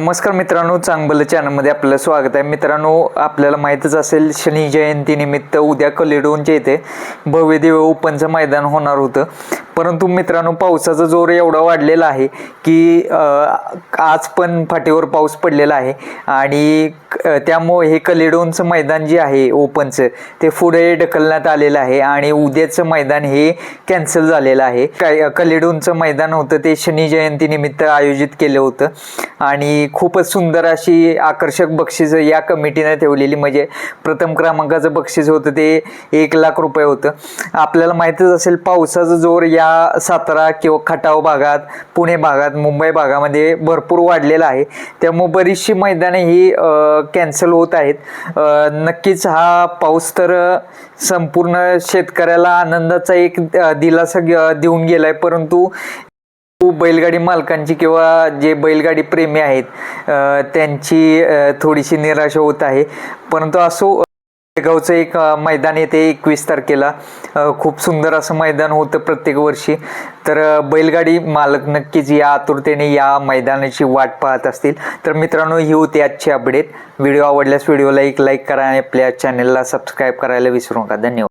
नमस्कार मित्रांनो चांगलं चॅनलमध्ये आपलं स्वागत आहे. मित्रांनो आपल्याला माहीतच असेल शनी जयंतीनिमित्त उद्या कलेडोनच्या इथे भव्य दिव्य ओपनचं मैदान होणार होतं. परंतु मित्रांनो पावसाचा जोर एवढा वाढलेला आहे की आज पण फाटीवर पाऊस पडलेला आहे. आणि त्यामुळे हे कलेडोनचं मैदान जे आहे ओपनचं ते पुढे ढकलण्यात आलेलं आहे. आणि उद्याचं मैदान हे कॅन्सल झालेलं आहे. काय कलेडोनचं मैदान होतं ते शनी जयंतीनिमित्त आयोजित केलं होतं. आणि खूपच सुंदर अशी आकर्षक बक्षीस या कमिटीनं ठेवलेली. म्हणजे प्रथम क्रमांकाचं बक्षीस होतं ते एक लाख रुपये होतं. आपल्याला माहीतच असेल पावसाचा जोर या सातारा किंवा खटाव भागात पुणे भागात मुंबई भागामध्ये भरपूर वाढलेला आहे. त्यामुळे बरीचशी मैदाने ही कॅन्सल होत आहेत. नक्कीच हा पाऊस तर संपूर्ण शेतकऱ्याला आनंदाचा एक दिलासा ग- देऊन आहे परंतु बैलगाडी मालकांची किंवा जे बैलगाडी प्रेमी आहेत त्यांची थोडीशी निराशा होत आहे. परंतु असो गावचं एक मैदान येते एकवीस तारखेला. खूप सुंदर असं मैदान होतं प्रत्येक वर्षी. तर बैलगाडी मालक नक्कीच या आतुरतेने या मैदानाची वाट पाहत असतील. तर मित्रांनो ही होती आजची अपडेट व्हिडिओ आवडल्यास व्हिडिओला एक लाईक करा आणि आपल्या चॅनलला सबस्क्राईब करायला विसरू नका. धन्यवाद.